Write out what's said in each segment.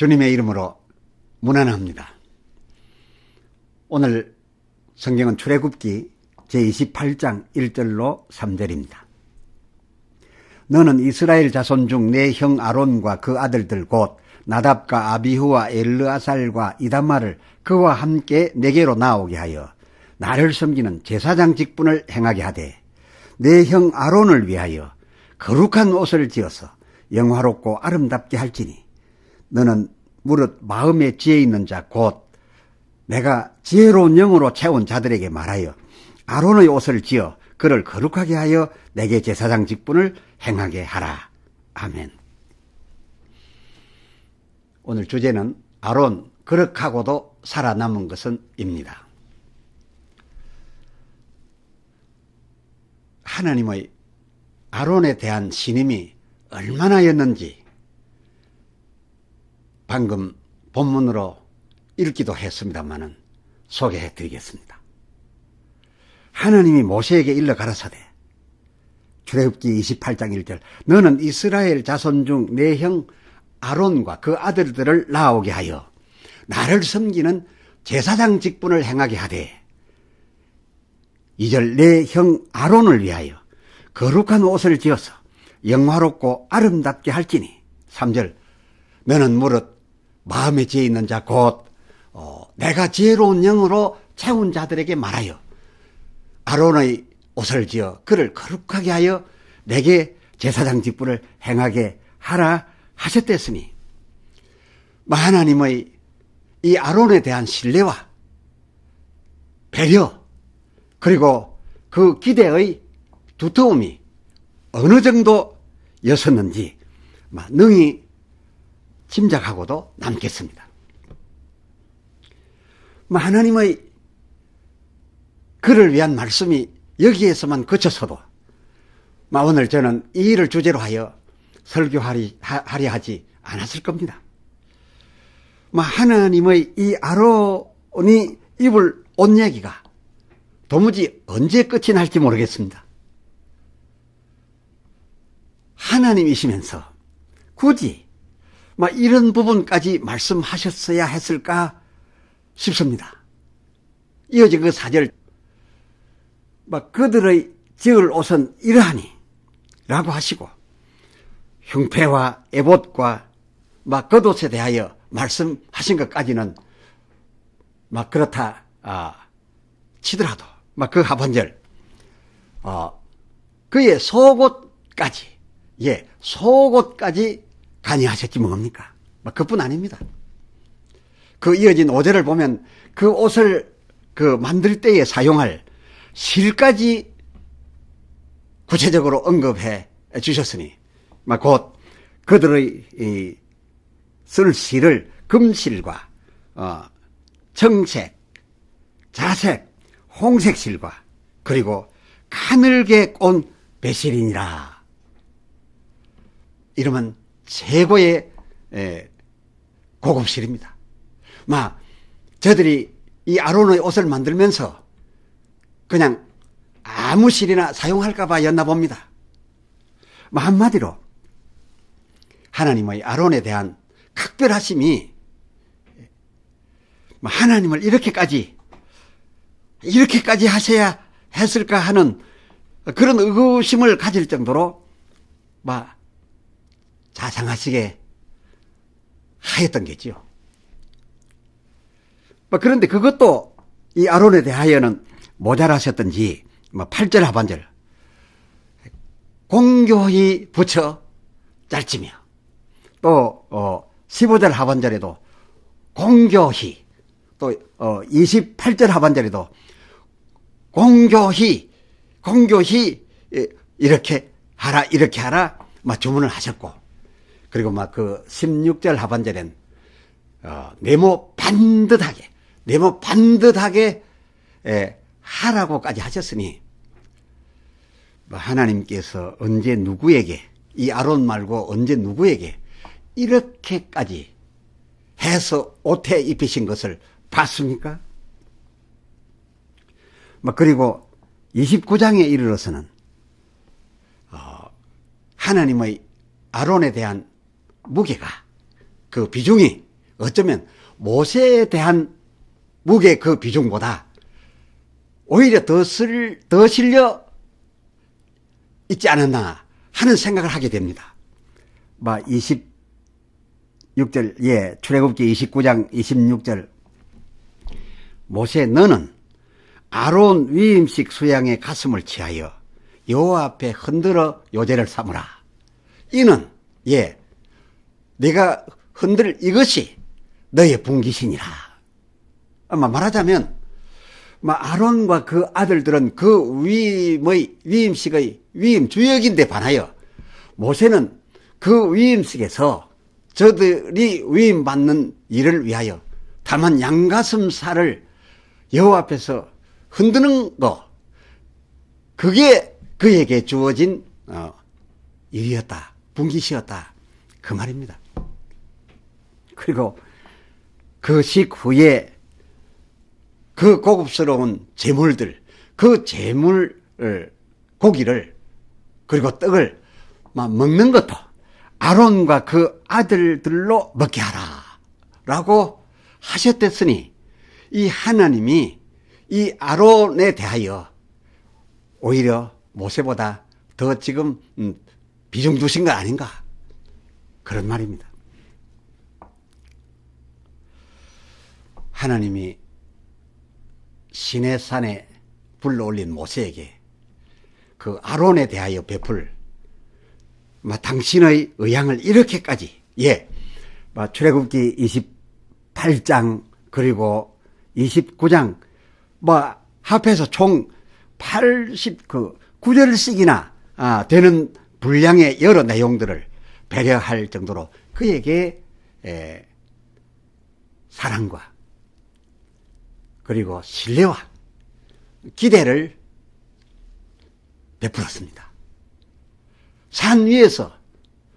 주님의 이름으로 문안합니다. 오늘 성경은 출애굽기 제28장 1절로 3절입니다. 너는 이스라엘 자손 중 내 형 아론과 그 아들들 곧 나답과 아비후와 엘르아살과 이다마를 그와 함께 내게로 나오게 하여 나를 섬기는 제사장 직분을 행하게 하되 내 형 아론을 위하여 거룩한 옷을 지어서 영화롭고 아름답게 할지니 너는 무릇 마음에 지혜 있는 자 곧 내가 지혜로운 영으로 채운 자들에게 말하여 아론의 옷을 지어 그를 거룩하게 하여 내게 제사장 직분을 행하게 하라. 아멘. 오늘 주제는 아론 거룩하고도 살아남은 것은 입니다. 하나님의 아론에 대한 신임이 얼마나였는지 방금 본문으로 읽기도 했습니다마는 소개해 드리겠습니다. 하나님이 모세에게 일러 가라사대 출애굽기 28장 1절 너는 이스라엘 자손 중 내 형 아론과 그 아들들을 나오게 하여 나를 섬기는 제사장 직분을 행하게 하되 2절 내 형 아론을 위하여 거룩한 옷을 지어서 영화롭고 아름답게 할지니 3절 너는 무릇 마음에 지혜 있는 자곧 어, 내가 지혜로운 영으로 채운 자들에게 말하여 아론의 옷을 지어 그를 거룩하게 하여 내게 제사장 직분을 행하게 하라 하셨댔으니 하나님의 이 아론에 대한 신뢰와 배려 그리고 그 기대의 두터움이 어느 정도였었는지 능히 짐작하고도 남겠습니다. 하나님의 그를 위한 말씀이 여기에서만 그쳤어도 오늘 저는 이 일을 주제로 하여 설교하리 하려 하지 않았을 겁니다. 하나님의 이 아론이 입을 옷 얘기가 도무지 언제 끝이 날지 모르겠습니다. 하나님이시면서 굳이 이런 부분까지 말씀하셨어야 했을까 싶습니다. 이어진 그 사절 막 그들의 지을 옷은 이러하니 라고 하시고 흉패와 에봇과 막 겉옷에 대하여 말씀하신 것까지는 막 그렇다 아, 치더라도 막 그 하반절 어, 그의 속옷까지 예 속옷까지 간이하셨지 뭡니까 막 그뿐 아닙니다 그 이어진 5절을 보면 그 옷을 그 만들 때에 사용할 실까지 구체적으로 언급해 주셨으니 곧 그들의 쓸 실을 금실과 어, 청색, 자색, 홍색 실과 그리고 가늘게 꼰 배실이니라. 이러면 최고의 고급 실입니다. 마, 저들이 이 아론의 옷을 만들면서 그냥 아무 실이나 사용할까봐 였나 봅니다. 뭐 한마디로 하나님의 아론에 대한 각별하심이 뭐 하나님을 이렇게까지 이렇게까지 하셔야 했을까 하는 그런 의구심을 가질 정도로 막뭐 자상하시게 하였던 게지요. 뭐 그런데 그것도 이 아론에 대하여는 모자라셨던지 뭐 8절 하반절 공교히 붙여 짧지며 또 어, 15절 하반절에도 공교히 또 어, 28절 하반절에도 공교히 공교히 이렇게 하라 이렇게 하라 막 주문을 하셨고 그리고 막 그 16절 하반절엔 어, 네모 반듯하게 네모 반듯하게 에, 하라고까지 하셨으니 뭐 하나님께서 언제 누구에게 이 아론 말고 언제 누구에게 이렇게까지 해서 옷에 입히신 것을 봤습니까? 뭐 그리고 29장에 이르러서는 어, 하나님의 아론에 대한 무게가 그 비중이 어쩌면 모세에 대한 무게 그 비중보다 오히려 더 쓸, 더 실려 있지 않았나 하는 생각을 하게 됩니다. 뭐, 26절, 예, 출애굽기 29장 26절. 모세 너는 아론 위임식 수양의 가슴을 취하여 여호와 앞에 흔들어 요제를 삼으라. 이는 예 내가 흔들 이것이 너의 분기신이라. 아마 말하자면 뭐 아론과 그 아들들은 그 위임의 위임식의 위임 주역인데 반하여 모세는 그 위임식에서 저들이 위임 받는 일을 위하여 다만 양가슴살을 여호와 앞에서 흔드는 거 그게 그에게 주어진 어, 일이었다 분기시였다 그 말입니다. 그리고 그 식 후에 그 고급스러운 재물들 그 재물 고기를 그리고 떡을 막 먹는 것도 아론과 그 아들들로 먹게 하라 라고 하셨댔으니 이 하나님이 이 아론에 대하여 오히려 모세보다 더 지금 음, 비중 두신 거 아닌가 그런 말입니다. 하나님이 시내산에 불러 올린 모세에게 그 아론에 대하여 베풀 마 당신의 의향을 이렇게까지 예, 마 출애굽기 28장 그리고 29장 뭐 합해서 총 80그 구절씩이나 아, 되는 분량의 여러 내용들을 배려할 정도로 그에게 에, 사랑과 그리고 신뢰와 기대를 베풀었습니다. 산 위에서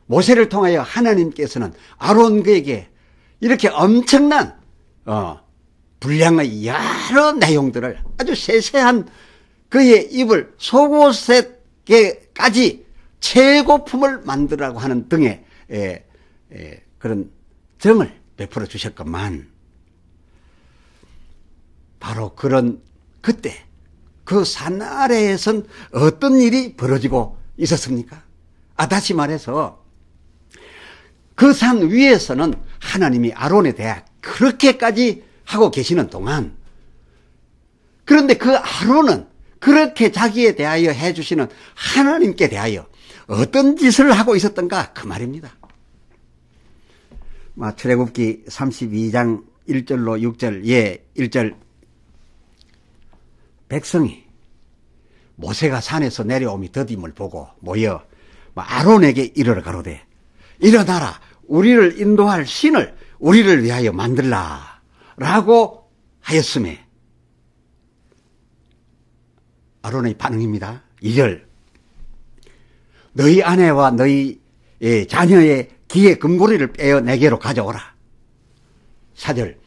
모세를 통하여 하나님께서는 아론 그에게 이렇게 엄청난 어, 분량의 여러 내용들을 아주 세세한 그의 입을 속옷에게까지 최고품을 만들라고 하는 등의 에, 에, 그런 정을 베풀어 주셨건만 바로 그런 그때 그 산 아래에선 어떤 일이 벌어지고 있었습니까? 아 다시 말해서 그 산 위에서는 하나님이 아론에 대해 그렇게까지 하고 계시는 동안 그런데 그 아론은 그렇게 자기에 대하여 해주시는 하나님께 대하여 어떤 짓을 하고 있었던가 그 말입니다. 출애굽기 32장 1절로 6절 예 1절 백성이 모세가 산에서 내려오미 더딤을 보고 모여 아론에게 이르러 가로되 일어나라 우리를 인도할 신을 우리를 위하여 만들라 라고 하였음에 아론의 반응입니다. 2절 너희 아내와 너희 자녀의 기의 금고리를 빼어 내게로 가져오라. 4절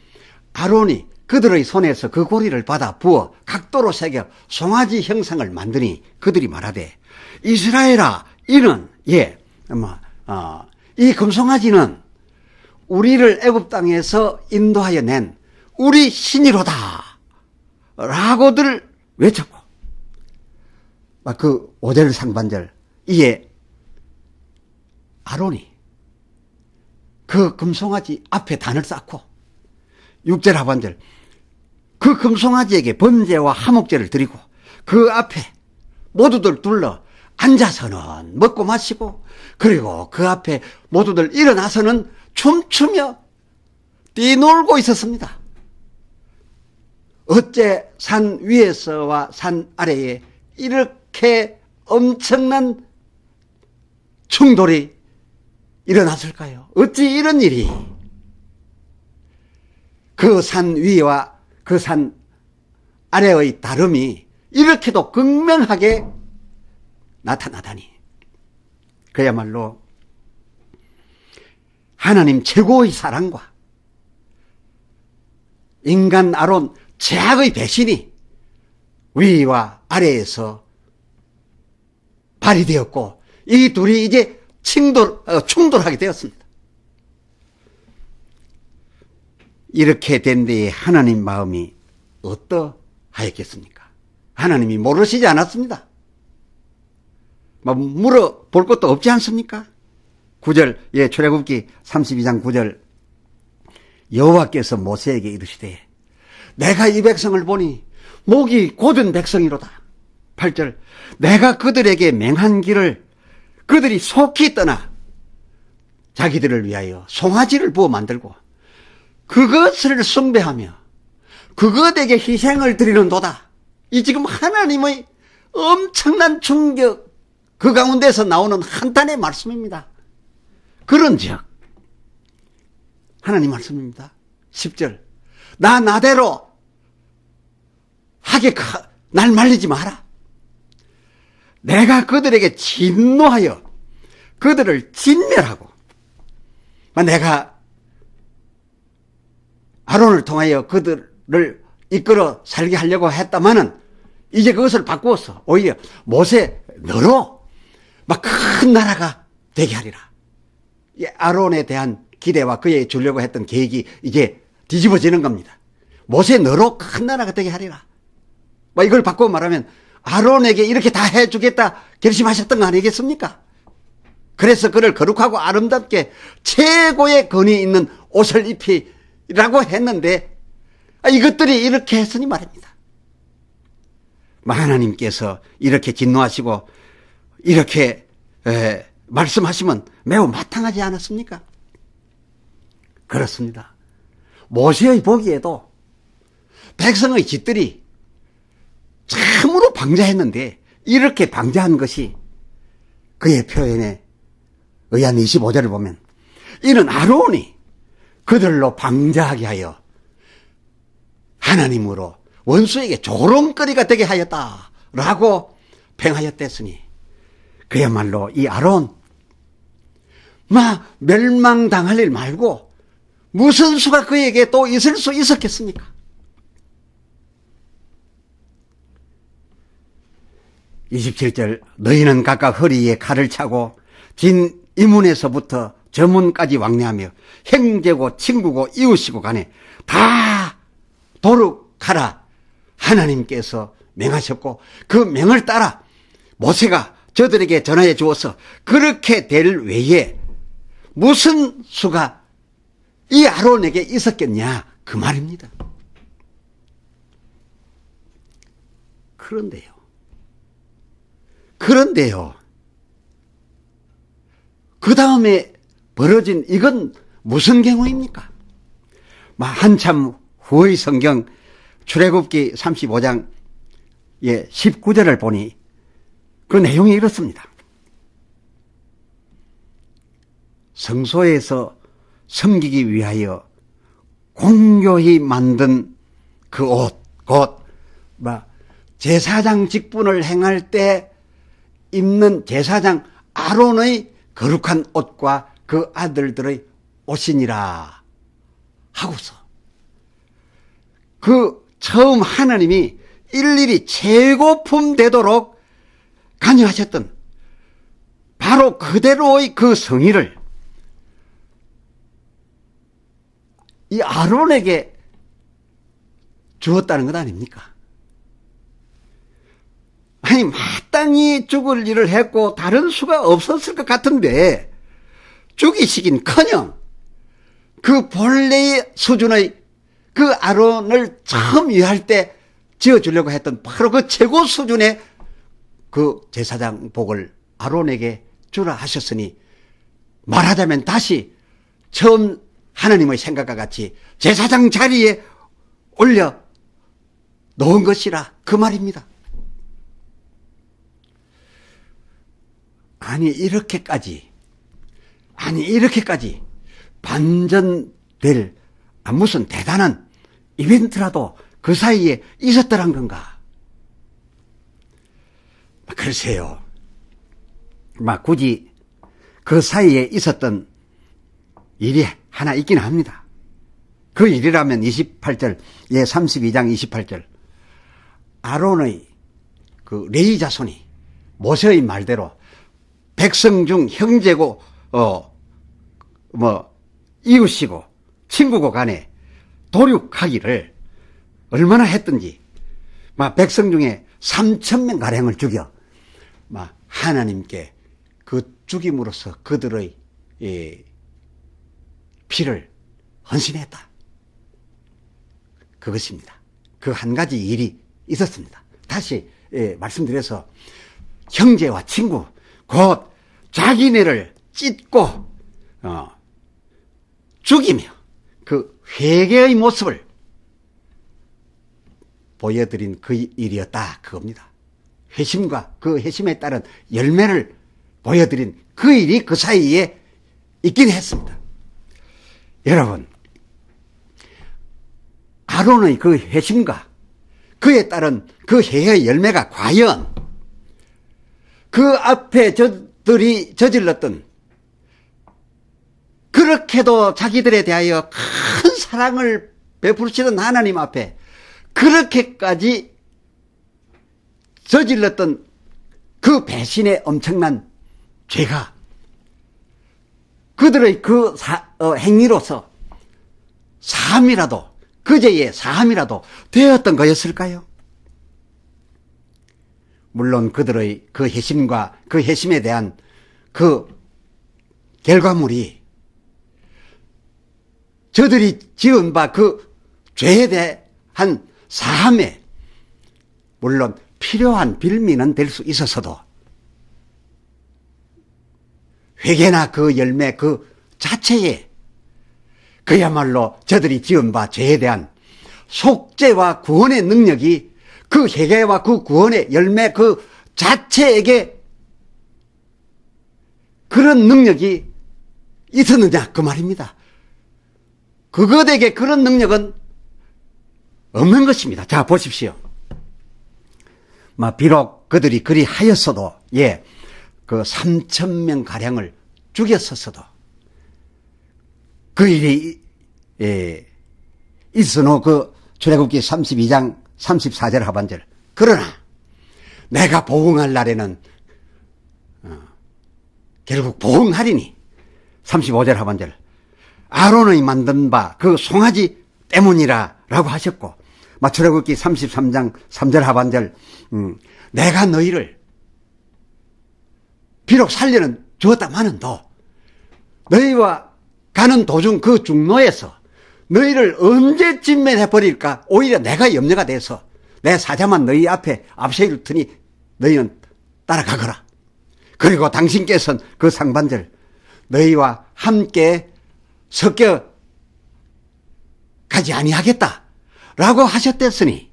아론이 그들의 손에서 그 고리를 받아 부어 각도로 새겨 송아지 형상을 만드니 그들이 말하되 이스라엘아 이는 예, 뭐, 어, 이 금송아지는 우리를 애굽 땅에서 인도하여 낸 우리 신이로다 라고들 외쳤고 그 5절 상반절 이에 아론이 그 금송아지 앞에 단을 쌓고 6절 하반절 그 금송아지에게 번제와 화목제를 드리고 그 앞에 모두들 둘러 앉아서는 먹고 마시고 그리고 그 앞에 모두들 일어나서는 춤추며 뛰놀고 있었습니다. 어째 산 위에서와 산 아래에 이렇게 엄청난 충돌이 일어났을까요? 어찌 이런 일이 그 산 위와 그 산 아래의 다름이 이렇게도 극명하게 나타나다니 그야말로 하나님 최고의 사랑과 인간 아론 제약의 배신이 위와 아래에서 발휘되었고 이 둘이 이제 충돌, 어, 충돌하게 되었습니다. 이렇게 된 데에 하나님 마음이 어떠하였겠습니까? 하나님이 모르시지 않았습니다. 뭐 물어 볼 것도 없지 않습니까? 9절, 예, 출애굽기 32장 9절. 여호와께서 모세에게 이르시되 내가 이 백성을 보니 목이 곧은 백성이로다. 8절. 내가 그들에게 맹한 길을 그들이 속히 떠나 자기들을 위하여 송아지를 부어 만들고 그것을 숭배하며 그것에게 희생을 드리는 도다. 이 지금 하나님의 엄청난 충격 그 가운데서 나오는 한탄의 말씀입니다. 그런즉 하나님 말씀입니다. 10절 나 나대로 하게 가- 날 말리지 마라. 내가 그들에게 진노하여 그들을 진멸하고 내가 아론을 통하여 그들을 이끌어 살게 하려고 했다마는 이제 그것을 바꾸어서 오히려 모세 너로 막 큰 나라가 되게 하리라. 이 아론에 대한 기대와 그에 주려고 했던 계획이 이제 뒤집어지는 겁니다. 모세 너로 큰 나라가 되게 하리라. 뭐 이걸 바꾸어 말하면 아론에게 이렇게 다 해주겠다 결심하셨던 거 아니겠습니까? 그래서 그를 거룩하고 아름답게 최고의 건이 있는 옷을 입히 라고 했는데 아, 이것들이 이렇게 했으니 말입니다. 하나님께서 이렇게 진노하시고 이렇게 에, 말씀하시면 매우 마땅하지 않았습니까? 그렇습니다. 모세의 보기에도 백성의 짓들이 참으로 방자했는데 이렇게 방자한 것이 그의 표현에 의한 25절을 보면 이는 아론이 그들로 방자하게 하여 하나님으로 원수에게 조롱거리가 되게 하였다 라고 평하였댔으니 그야말로 이 아론 마 멸망당할 일 말고 무슨 수가 그에게 또 있을 수 있었겠습니까? (27절) 너희는 각각 허리에 칼을 차고 진 이문에서부터 저문까지 왕래하며 형제고 친구고 이웃이고 간에 다 도룩하라 하나님께서 명하셨고 그 명을 따라 모세가 저들에게 전하여 주어서 그렇게 될 외에 무슨 수가 이 아론에게 있었겠냐 그 말입니다. 그런데요. 그런데요. 그 다음에 벌어진 이건 무슨 경우입니까? 막 한참 후의 성경 출애굽기 35장 예, 19절을 보니 그 내용이 이렇습니다. 성소에서 섬기기 위하여 공교히 만든 그 옷, 곧, 뭐, 제사장 직분을 행할 때 입는 제사장 아론의 거룩한 옷과 그 아들들의 옷이니라 하고서 그 처음 하나님이 일일이 최고품 되도록 관여하셨던 바로 그대로의 그 성의를 이 아론에게 주었다는 것 아닙니까? 아니 마땅히 죽을 일을 했고 다른 수가 없었을 것 같은데 죽이시긴커녕 그 본래의 수준의 그 아론을 처음 위할 때 지어주려고 했던 바로 그 최고 수준의 그 제사장 복을 아론에게 주라 하셨으니 말하자면 다시 처음 하나님의 생각과 같이 제사장 자리에 올려 놓은 것이라 그 말입니다. 아니 이렇게까지 아니 이렇게까지 반전될 아, 무슨 대단한 이벤트라도 그 사이에 있었더란 건가? 글쎄요. 막 굳이 그 사이에 있었던 일이 하나 있긴 합니다. 그 일이라면 28절, 예, 32장 28절. 아론의 그 레이 자손이 모세의 말대로 백성 중 형제고, 어, 뭐, 이웃이고, 친구고 간에 도륙하기를 얼마나 했든지 막 백성 중에 3천 명 가량을 죽여 막 하나님께 그 죽임으로써 그들의 예, 피를 헌신했다. 그것입니다. 그 한 가지 일이 있었습니다. 다시 예, 말씀드려서 형제와 친구 곧 자기네를 찢고 어, 죽이며 그 회개의 모습을 보여드린 그 일이었다 그겁니다. 회심과 그 회심에 따른 열매를 보여드린 그 일이 그 사이에 있긴 했습니다. 여러분, 아론의 그 회심과 그에 따른 그 회개의 열매가 과연 그 앞에 저들이 저질렀던 그렇게도 자기들에 대하여 큰 사랑을 베푸시던 하나님 앞에 그렇게까지 저질렀던 그 배신의 엄청난 죄가 그들의 그 사- 어, 행위로서 사함이라도 그 죄의 사함이라도 되었던 거였을까요? 물론 그들의 그 회심과 그 회심에 대한 그 결과물이 저들이 지은 바 그 죄에 대한 사함에 물론 필요한 빌미는 될 수 있었어도 회개나 그 열매 그 자체에 그야말로 저들이 지은 바 죄에 대한 속죄와 구원의 능력이 그 회개와 그 구원의 열매 그 자체에게 그런 능력이 있었느냐 그 말입니다. 그것에게 그런 능력은 없는 것입니다. 자 보십시오. 마 비록 그들이 그리 하였어도 예, 그 3천 명 가량을 죽였었어도 그 일이 예, 있으노 그 출애굽기 32장 34절 하반절 그러나 내가 보응할 날에는 어, 결국 보응하리니 35절 하반절 아론의 만든 바 그 송아지 때문이라 라고 하셨고 마 출애굽기 33장 3절 하반절 음, 내가 너희를 비록 살려는 주었다마는도 너희와 가는 도중 그 중로에서 너희를 언제쯤 해버릴까 오히려 내가 염려가 돼서 내 사자만 너희 앞에 앞세울 테니 너희는 따라가거라. 그리고 당신께서는 그 상반절 너희와 함께 섞여 가지 아니하겠다. 라고 하셨댔으니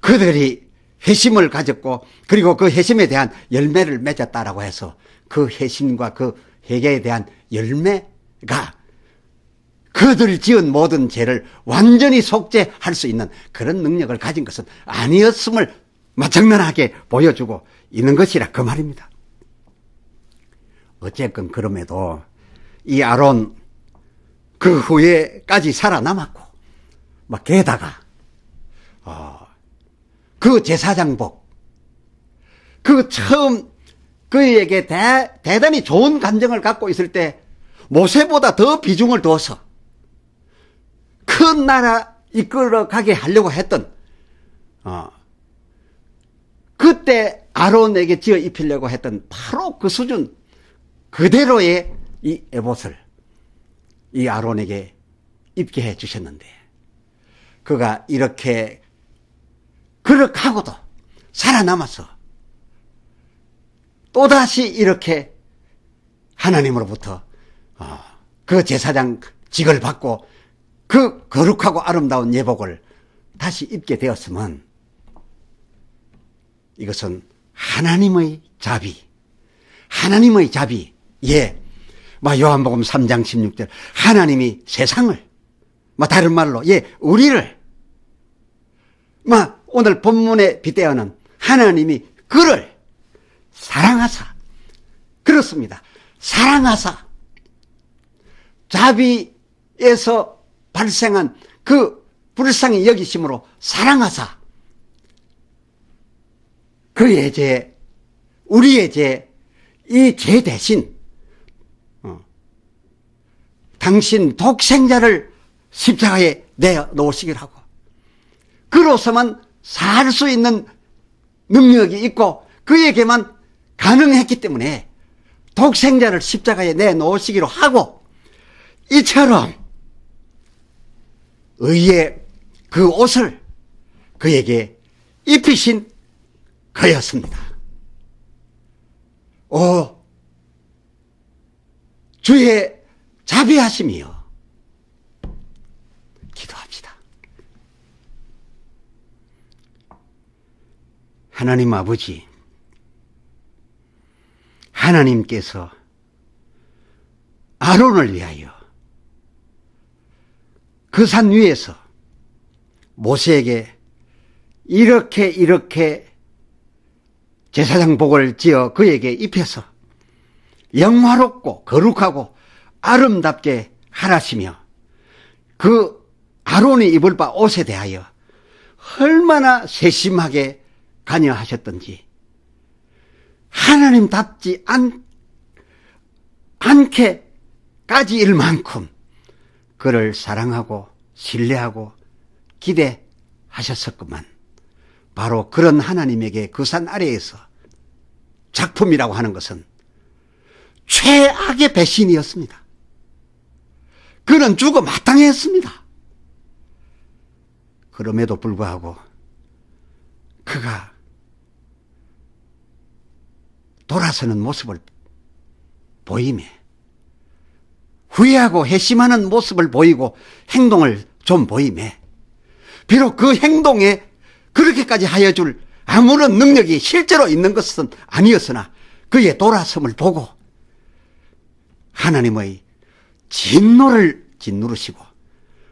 그들이 회심을 가졌고 그리고 그 회심에 대한 열매를 맺었다라고 해서 그 회심과 그 회개에 대한 열매가 그들 지은 모든 죄를 완전히 속죄할 수 있는 그런 능력을 가진 것은 아니었음을 마장난하게 보여주고 있는 것이라 그 말입니다. 어쨌건 그럼에도 이 아론 그 후에까지 살아남았고 막 게다가 어, 그 제사장복 그 처음 그에게 대, 대단히 좋은 감정을 갖고 있을 때 모세보다 더 비중을 두어서 큰 나라 이끌어가게 하려고 했던 어, 그때 아론에게 지어 입히려고 했던 바로 그 수준 그대로의 이 에봇을 이 아론에게 입게 해 주셨는데 그가 이렇게 그렇게 하고도 살아남아서 또다시 이렇게 하나님으로부터 어, 그 제사장 직을 받고 그 거룩하고 아름다운 예복을 다시 입게 되었으면 이것은 하나님의 자비, 하나님의 자비, 예, 마 요한복음 3장 16절 하나님이 세상을, 마 다른 말로 예, 우리를, 마 오늘 본문에 빗대어는 하나님이 그를 사랑하사, 그렇습니다. 사랑하사, 자비에서 발생한 그 불쌍히 여기심으로 사랑하사, 그의 죄, 우리의 죄, 이 죄 대신, 어, 당신 독생자를 십자가에 내어 놓으시기를 하고 그로서만 살 수 있는 능력이 있고 그에게만 가능했기 때문에 독생자를 십자가에 내놓으시기로 하고 이처럼 의의 그 옷을 그에게 입히신 그였습니다. 오, 주의 자비하심이요. 기도합시다. 하나님 아버지, 하나님께서 아론을 위하여 그 산 위에서 모세에게 이렇게 이렇게 제사장복을 지어 그에게 입혀서 영화롭고 거룩하고 아름답게 하라시며 그 아론이 입을 바 옷에 대하여 얼마나 세심하게 관여하셨던지 하나님답지 않, 않게까지 일 만큼 그를 사랑하고 신뢰하고 기대하셨었구만. 바로 그런 하나님에게 그 산 아래에서 작품이라고 하는 것은 최악의 배신이었습니다. 그는 죽어 마땅했습니다. 그럼에도 불구하고 그가 돌아서는 모습을 보이며 후회하고 회심하는 모습을 보이고 행동을 좀 보이며 비록 그 행동에 그렇게까지 하여 줄 아무런 능력이 실제로 있는 것은 아니었으나 그의 돌아섬을 보고 하나님의 진노를 짓누르시고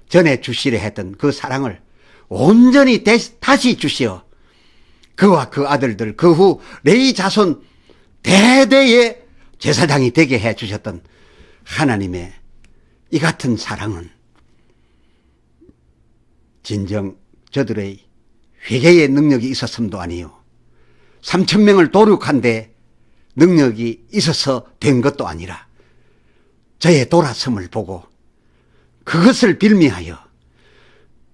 전에 주시려 했던 그 사랑을 온전히 다시 주시어 그와 그 아들들 그 후 레이 자손 대대의 제사장이 되게 해 주셨던 하나님의 이 같은 사랑은 진정 저들의 회개의 능력이 있었음도 아니요. 3천 명을 도륙한데 능력이 있어서 된 것도 아니라 저의 돌아섬을 보고 그것을 빌미하여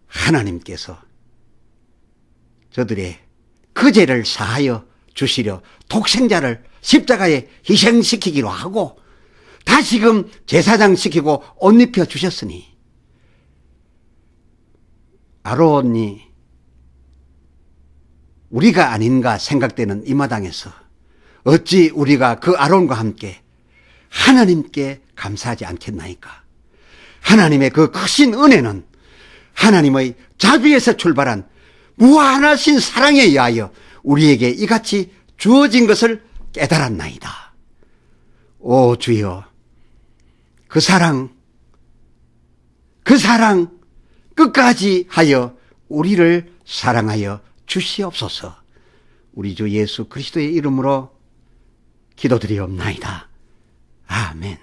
하나님께서 저들의 그 죄를 사하여 주시려 독생자를 십자가에 희생시키기로 하고 다시금 제사장 시키고 옷 입혀 주셨으니 아론이 우리가 아닌가 생각되는 이 마당에서 어찌 우리가 그 아론과 함께 하나님께 감사하지 않겠나이까? 하나님의 그 크신 은혜는 하나님의 자비에서 출발한 무한하신 사랑에 의하여 우리에게 이같이 주어진 것을 깨달았나이다. 오 주여, 그 사랑, 그 사랑 끝까지 하여 우리를 사랑하여 주시옵소서. 우리 주 예수 그리스도의 이름으로 기도드리옵나이다. 아멘.